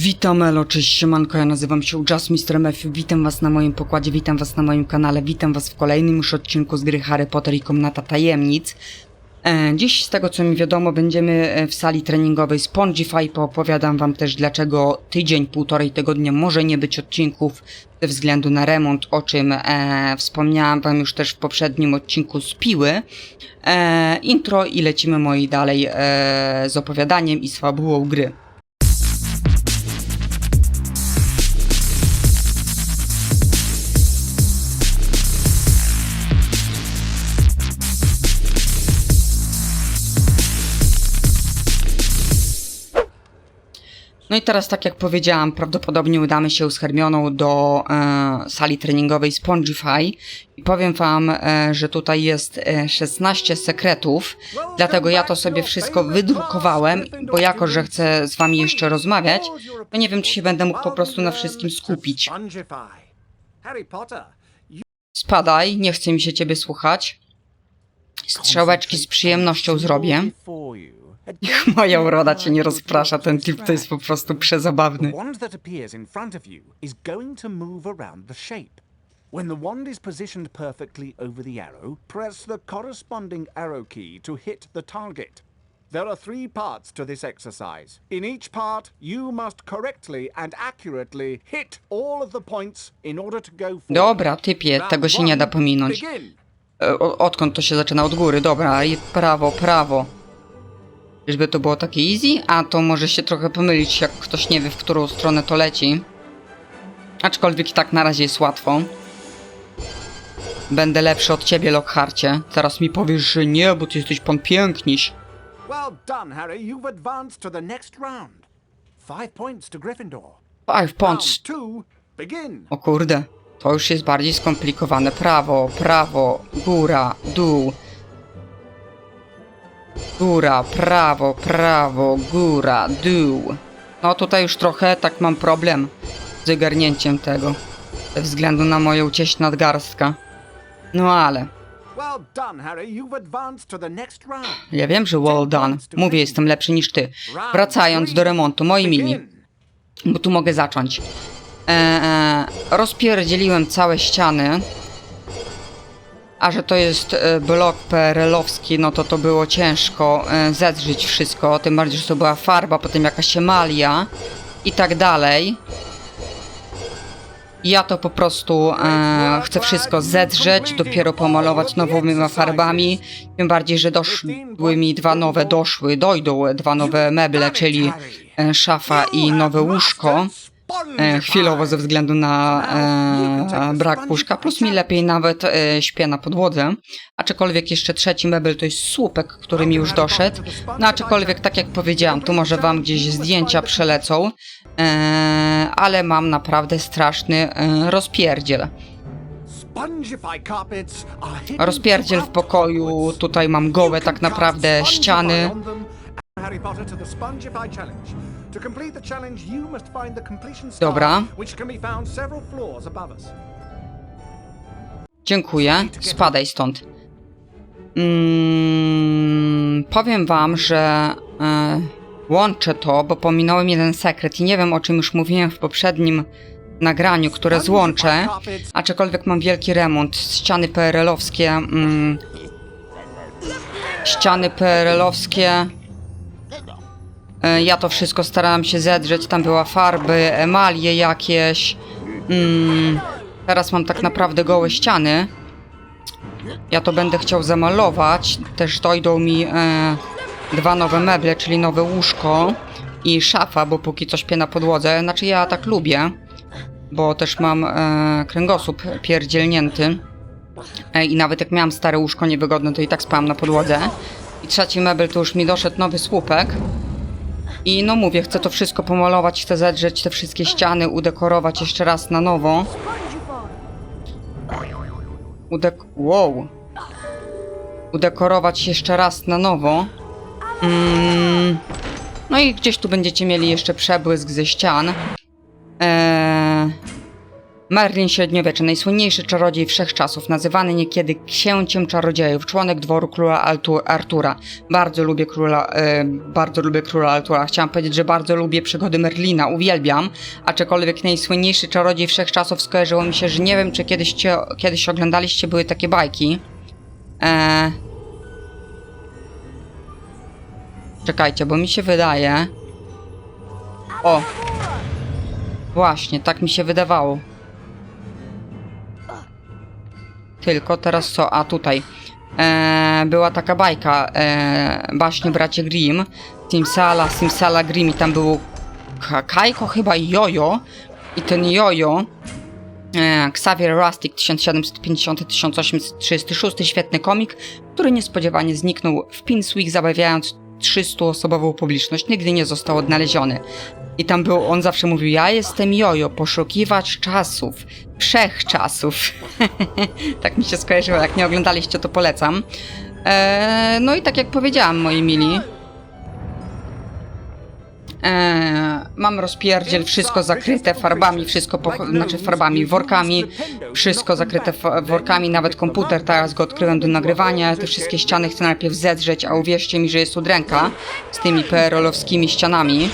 Witam Elo, cześć siemanko, ja nazywam się Just. Matthew, witam was na moim pokładzie, witam was na moim kanale, witam was w kolejnym już odcinku z gry Harry Potter i Komnata Tajemnic. E, dziś z tego co mi wiadomo będziemy e, w sali treningowej Spongify, poopowiadam wam też dlaczego tydzień, półtorej tygodnia może nie być odcinków ze względu na remont, o czym e, wspomniałam wam już też w poprzednim odcinku z Piły. E, intro i lecimy moi dalej e, z opowiadaniem i z fabułą gry. No i teraz, tak jak powiedziałam, prawdopodobnie udamy się z Hermioną do e, sali treningowej Spongify i powiem wam, e, że tutaj jest e, 16 sekretów, dlatego ja to sobie wszystko wydrukowałem, bo jako, że chcę z wami jeszcze rozmawiać, to nie wiem, czy się będę mógł po prostu na wszystkim skupić. Spadaj, nie chce mi się ciebie słuchać. Strzałeczki z przyjemnością zrobię. Niech moja uroda cię nie rozprasza, ten typ to jest po prostu przezabawny. Wand that appears in front of you is going to move around the shape. When the wand is positioned perfectly over the arrow, press the corresponding arrow key to hit the target. There are three parts to this exercise. In each part, you must correctly and accurately hit all of the points in order to go forward. Dobra, typie, Round tego się nie da one, pominąć. Begin. E, o- Odkąd to się zaczyna? Od góry, dobra, i prawo, prawo. Czyżby to było takie easy? A to może się trochę pomylić, jak ktoś nie wie, w którą stronę to leci. Aczkolwiek i tak na razie jest łatwo. Będę lepszy od ciebie, Lockharcie. Teraz mi powiesz, że nie, bo ty jesteś pan piękniś. Well done, Harry. You've advanced to the next round. Five points to Gryffindor. Five points. Two, begin. O kurde, to już jest bardziej skomplikowane. Prawo, prawo, góra, dół. Góra, prawo, prawo, góra, dół. No tutaj już trochę tak mam problem z ogarnięciem tego. Ze względu na moją cieść nadgarstka. No ale, ja wiem, że well done. Mówię, jestem lepszy niż ty. Wracając do remontu, moi begin. bo tu mogę zacząć. E, e, rozpierdzieliłem całe ściany. A że to jest e, blok PRL-owski, no to to było ciężko e, zedrzeć wszystko. Tym bardziej, że to była farba, potem jakaś emalia i tak dalej. Ja to po prostu e, chcę wszystko zedrzeć, dopiero pomalować nowymi farbami. Tym bardziej, że doszły mi dwa nowe, doszły, dojdą dwa nowe meble, czyli e, szafa i nowe łóżko. E, chwilowo ze względu na e, brak łóżka, plus mi lepiej nawet e, śpię na podłodze. Aczkolwiek jeszcze trzeci mebel to jest słupek, który mi już doszedł. No aczkolwiek tak jak powiedziałam, tu może wam gdzieś zdjęcia przelecą, e, ale mam naprawdę straszny e, rozpierdziel. Rozpierdziel w pokoju, tutaj mam gołe tak naprawdę ściany. Harry Potter to the challenge. To complete the challenge, you must find the completion star, Dobra. which can be found several floors above us. Dziękuję. Spadaj stąd. Mm, powiem wam, że e, łączę to, bo pominąłem jeden sekret i nie wiem o czym już mówiłem w poprzednim nagraniu, które złączę. Aczkolwiek mam wielki remont. Ściany PRL-owskie. Mm, ściany PRL-owskie. E, Ja to wszystko starałam się zedrzeć. Tam była farby, emalie jakieś. Mm, teraz mam tak naprawdę gołe ściany. Ja to będę chciał zamalować. Też dojdą mi e, dwa nowe meble, czyli nowe łóżko i szafa, bo póki co śpię na podłodze. Znaczy ja tak lubię, bo też mam e, kręgosłup pierdzielnięty. E, I nawet jak miałam stare łóżko niewygodne, to i tak spałam na podłodze. I trzeci mebel to już mi doszedł nowy słupek. I no mówię, chcę to wszystko pomalować, chcę zedrzeć te wszystkie ściany, udekorować jeszcze raz na nowo. Udek... Wow. Udekorować jeszcze raz na nowo. Mm. No i gdzieś tu będziecie mieli jeszcze przebłysk ze ścian. Eee... Merlin średniowieczy, najsłynniejszy czarodziej wszechczasów, nazywany niekiedy księciem czarodziejów, członek dworu króla Artura. Bardzo lubię króla, e, bardzo lubię króla Artura. Chciałam powiedzieć, że bardzo lubię przygody Merlina, uwielbiam, aczkolwiek najsłynniejszy czarodziej wszechczasów skojarzyło mi się, że nie wiem, czy kiedyś, cie, kiedyś oglądaliście, były takie bajki. E... Czekajcie, bo mi się wydaje... O! Właśnie, tak mi się wydawało. Tylko teraz co? A tutaj. E, była taka bajka, e, baśnie bracie Grimm. Simsala, Simsala Grimm i tam był Ka- Kajko chyba Jojo. I ten Jojo, e, Xavier Rustic 1750-1836, świetny komik, który niespodziewanie zniknął w Pinswick, zabawiając 300-osobową publiczność. Nigdy nie został odnaleziony. I tam był, on zawsze mówił, ja jestem Jojo, poszukiwacz czasów, wszechczasów. tak mi się skojarzyło, jak nie oglądaliście, to polecam. Eee, no i tak jak powiedziałam, moi mili, eee, mam rozpierdziel, wszystko zakryte farbami, wszystko, po, znaczy farbami, workami, wszystko zakryte workami, nawet komputer teraz go odkryłem do nagrywania, te wszystkie ściany chcę najpierw zedrzeć, a uwierzcie mi, że jest udręka z tymi PRL-owskimi ścianami.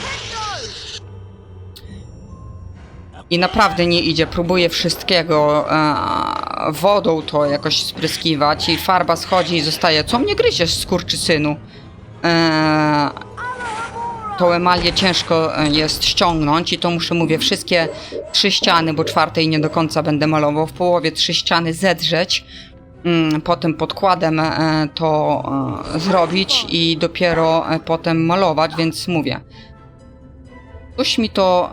I naprawdę nie idzie. Próbuję wszystkiego e, wodą to jakoś spryskiwać i farba schodzi i zostaje. Co mnie gryziesz, skurczysynu? E, tą emalię ciężko e, jest ściągnąć i to muszę, mówię, wszystkie trzy ściany, bo czwartej nie do końca będę malował, w połowie trzy ściany zedrzeć, mm, potem podkładem e, to e, zrobić i dopiero potem malować, więc mówię. Coś mi to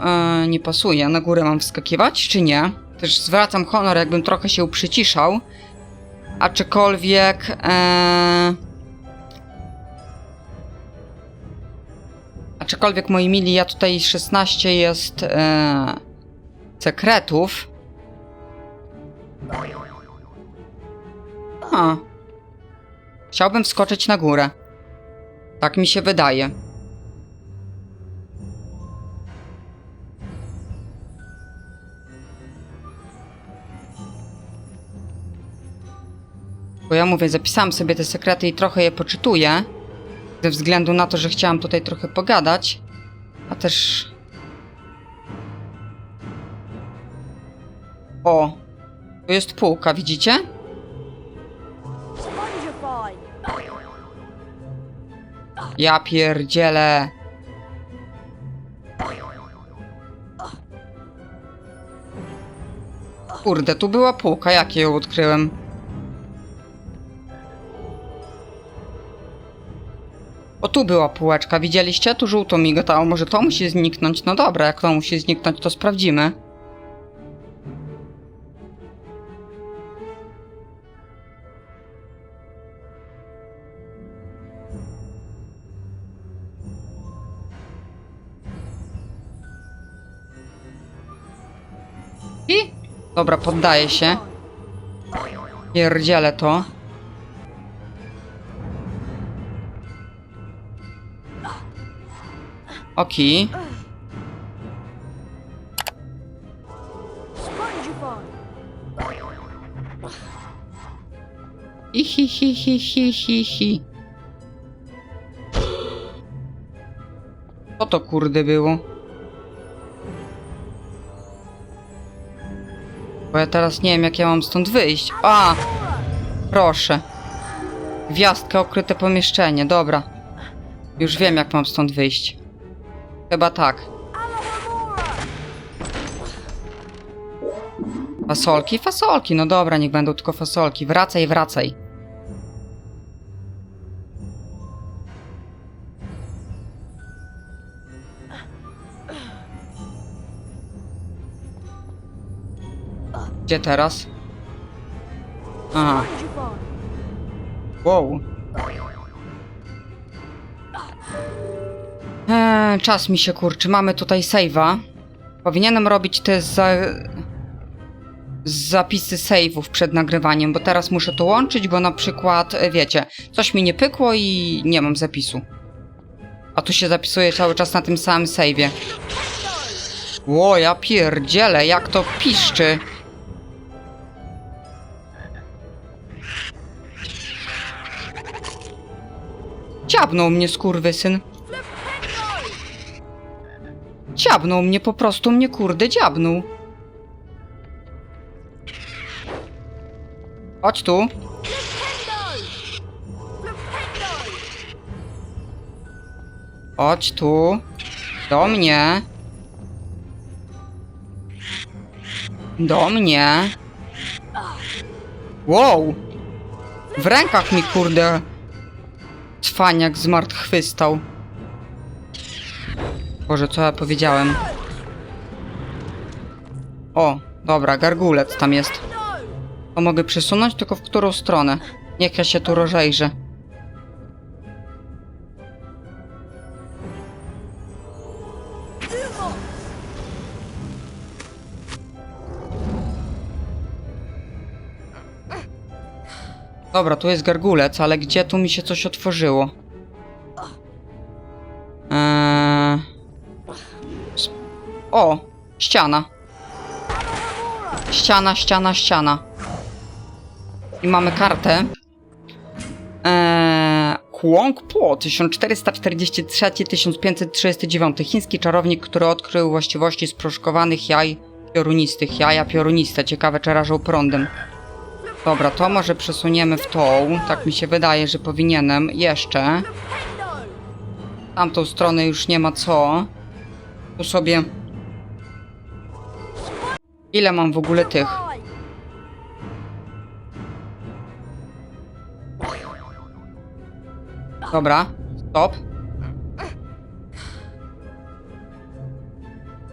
nie pasuje. Na górę mam wskakiwać, czy nie? Też zwracam honor, jakbym trochę się przyciszał. Aczkolwiek. E, aczkolwiek, moi mili, ja tutaj 16 jest e, sekretów. A. Chciałbym wskoczyć na górę. Tak mi się wydaje. Bo ja mówię, zapisałam sobie te sekrety i trochę je poczytuję. Ze względu na to, że chciałam tutaj trochę pogadać. A też. O! Tu jest półka, widzicie? Ja pierdzielę. Kurde, tu była półka, jak ją odkryłem? O, tu była półeczka, widzieliście? Tu żółto migotało, może to musi zniknąć? No dobra, jak to musi zniknąć, to sprawdzimy. I? Dobra, poddaję się. Pierdzielę to. Oki. I hi hi hi hi hi hi. Co to kurde było? Bo ja teraz nie wiem jak ja mam stąd wyjść. A! Proszę. Gwiazdka, okryte pomieszczenie, dobra. Już wiem jak mam stąd wyjść. Chyba tak. Fasolki? Fasolki, no dobra, niech będą tylko fasolki. Wracaj, wracaj. Gdzie teraz? Aha, wow. Eee, czas mi się kurczy. Mamy tutaj save'a. Powinienem robić te za... zapisy save'ów przed nagrywaniem, bo teraz muszę to łączyć, bo na przykład, e, wiecie, coś mi nie pykło i nie mam zapisu. A tu się zapisuje cały czas na tym samym save'ie. Ło, ja pierdzielę, jak to piszczy. Ciabnął mnie skurwysyn. Ciabnął mnie, po prostu mnie kurde dziabnął. Chodź tu. Chodź tu. Do mnie. Do mnie. Wow. W rękach mi kurde cwaniak zmartwychwstał. Boże, co ja powiedziałem? O, dobra, gargulec tam jest. To mogę przesunąć, tylko w którą stronę? Niech ja się tu rozejrzę. Dobra, tu jest gargulec, ale gdzie tu mi się coś otworzyło? O! Ściana. Ściana, ściana, ściana. I mamy kartę. Eee... Po 1443-1539 chiński czarownik, który odkrył właściwości sproszkowanych jaj piorunistych. Jaja pioruniste, ciekawe czy rażą prądem. Dobra, to może przesuniemy w tą. Tak mi się wydaje, że powinienem. Jeszcze. Tamtą stronę już nie ma co. Tu sobie... Ile mam w ogóle tych? Dobra, stop.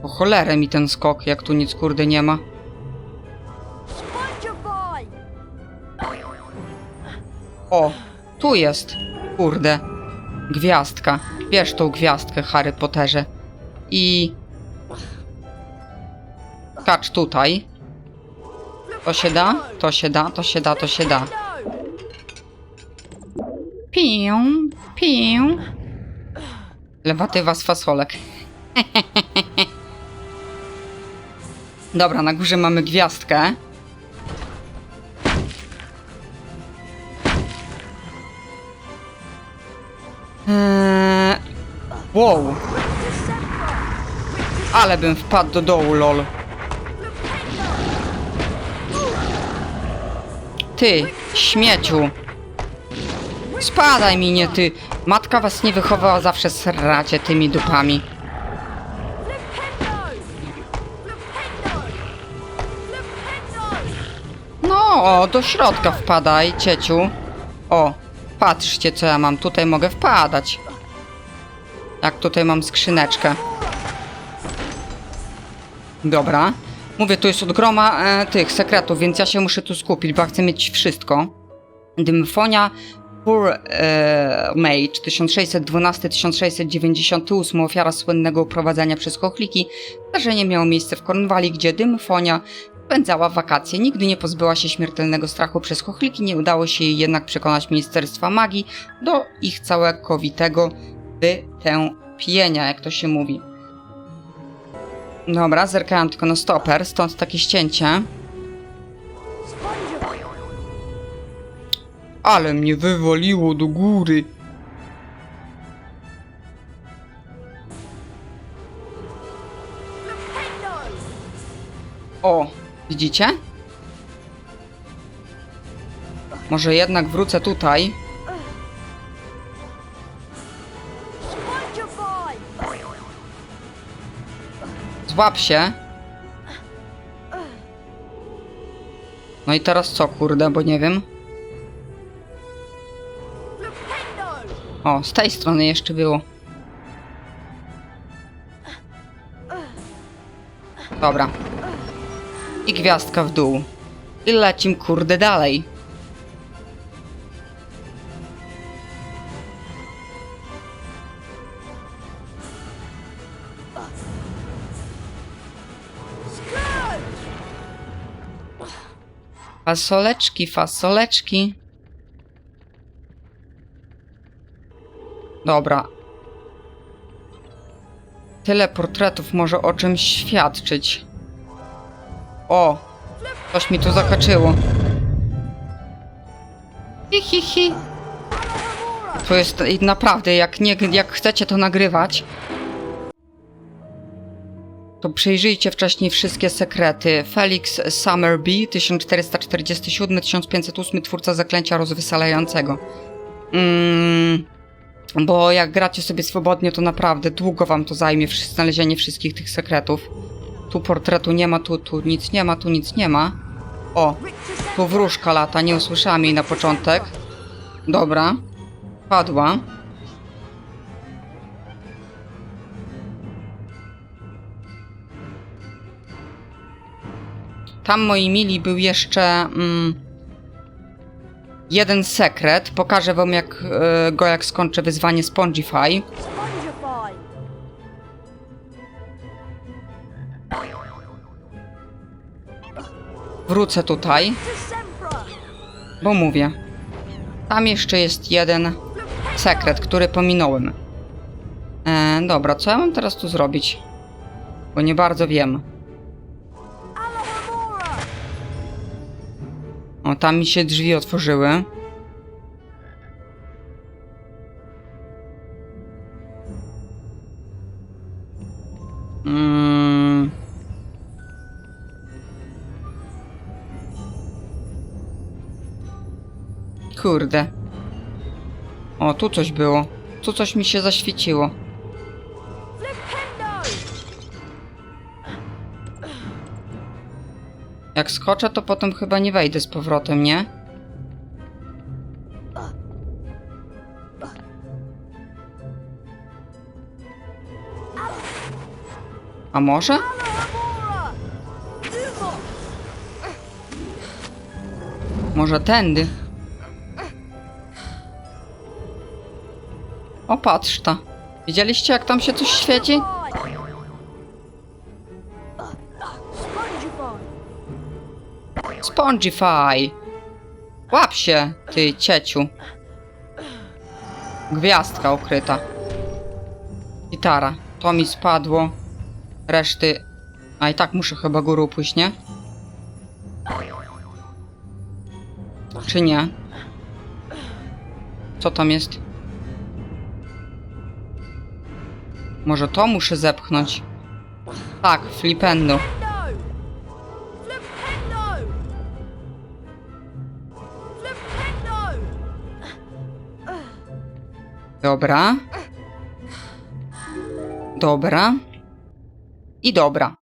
O cholerę mi ten skok, jak tu nic kurde nie ma. O, tu jest. Kurde. Gwiazdka. Bierz tą gwiazdkę, Harry Potterze. I... Skacz tutaj. To się da? To się da, to się da, to się da. Piję, piję. Lewatywa z fasolek. Dobra, na górze mamy gwiazdkę. Eee... Wow. Ale bym wpadł do dołu, lol. Ty, śmieciu. Spadaj mi, nie ty. Matka was nie wychowała, zawsze sracie tymi dupami. No, do środka wpadaj, cieciu. O, patrzcie co ja mam. Tutaj mogę wpadać. Jak tutaj mam skrzyneczkę. Dobra. Mówię, tu jest od groma e, tych sekretów, więc ja się muszę tu skupić, bo chcę mieć wszystko. Dymfonia Poor e, Mage 1612-1698 ofiara słynnego uprowadzenia przez chochliki. Zdarzenie miało miejsce w Cornwalli, gdzie Dymfonia spędzała wakacje. Nigdy nie pozbyła się śmiertelnego strachu przez chochliki, nie udało się jej jednak przekonać Ministerstwa Magii do ich całkowitego wytępienia, jak to się mówi. Dobra, zerkałem tylko na stoper, stąd takie ścięcie. Ale mnie wywaliło do góry. O, widzicie? Może jednak wrócę tutaj. Złap się. No i teraz co, kurde, bo nie wiem. O, z tej strony jeszcze było. Dobra. I gwiazdka w dół. I lecim kurde dalej. Fasoleczki, fasoleczki. Dobra. Tyle portretów może o czymś świadczyć. O! Coś mi tu zakaczyło. Hi, hi, hi. To jest naprawdę, jak, nie, jak chcecie to nagrywać, to przejrzyjcie wcześniej wszystkie sekrety. Felix Summerby, 1447-1508, twórca zaklęcia rozwysalającego. Mm, bo jak gracie sobie swobodnie, to naprawdę długo wam to zajmie znalezienie wszystkich tych sekretów. Tu portretu nie ma, tu, tu nic nie ma, tu nic nie ma. O, tu wróżka lata, nie usłyszałam jej na początek. Dobra, padła. Tam, moi mili, był jeszcze mm, jeden sekret. Pokażę wam jak, e, go, jak skończę wyzwanie Spongify. Wrócę tutaj, bo mówię. Tam jeszcze jest jeden sekret, który pominąłem. E, dobra, co ja mam teraz tu zrobić? Bo nie bardzo wiem. O, tam mi się drzwi otworzyły. Mm. Kurde. O, tu coś było. Tu coś mi się zaświeciło. Jak skoczę, to potem chyba nie wejdę z powrotem, nie? A może? Może tędy? O, patrz ta. Widzieliście, jak tam się coś świeci? Spongify! Łap się, ty cieciu. Gwiazdka ukryta. Gitara. To mi spadło. Reszty... A i tak muszę chyba górą pójść, nie? Czy nie? Co tam jest? Może to muszę zepchnąć? Tak. Flipendo. Dobra. Dobra. I dobra.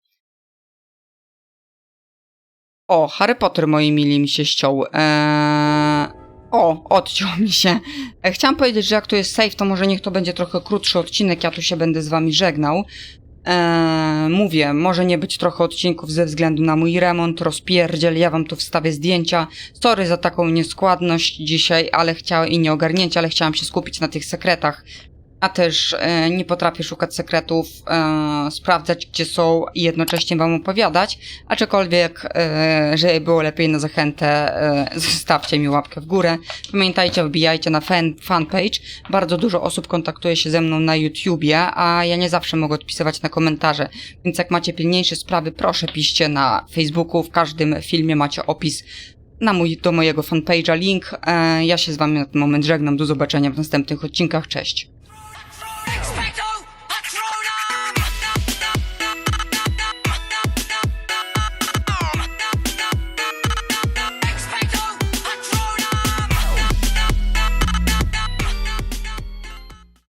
O, Harry Potter, moi mili, mi się ściął. Eee... O, odciął mi się. E, chciałam powiedzieć, że jak tu jest safe, to może niech to będzie trochę krótszy odcinek, ja tu się będę z wami żegnał. Eee, mówię, może nie być trochę odcinków ze względu na mój remont, rozpierdziel, ja wam tu wstawię zdjęcia. Sorry za taką nieskładność dzisiaj, ale chciałem i nieogarnięcie, ale chciałam się skupić na tych sekretach. A też e, nie potrafię szukać sekretów, e, sprawdzać gdzie są i jednocześnie wam opowiadać. Aczkolwiek, e, żeby było lepiej na zachętę, zostawcie mi łapkę w górę. Pamiętajcie, wbijajcie na fan, fanpage. Bardzo dużo osób kontaktuje się ze mną na YouTubie, a ja nie zawsze mogę odpisywać na komentarze. Więc jak macie pilniejsze sprawy, proszę piszcie na Facebooku. W każdym filmie macie opis na mój, do mojego fanpage'a link. Ja się z wami na ten moment żegnam. Do zobaczenia w następnych odcinkach. Cześć. Max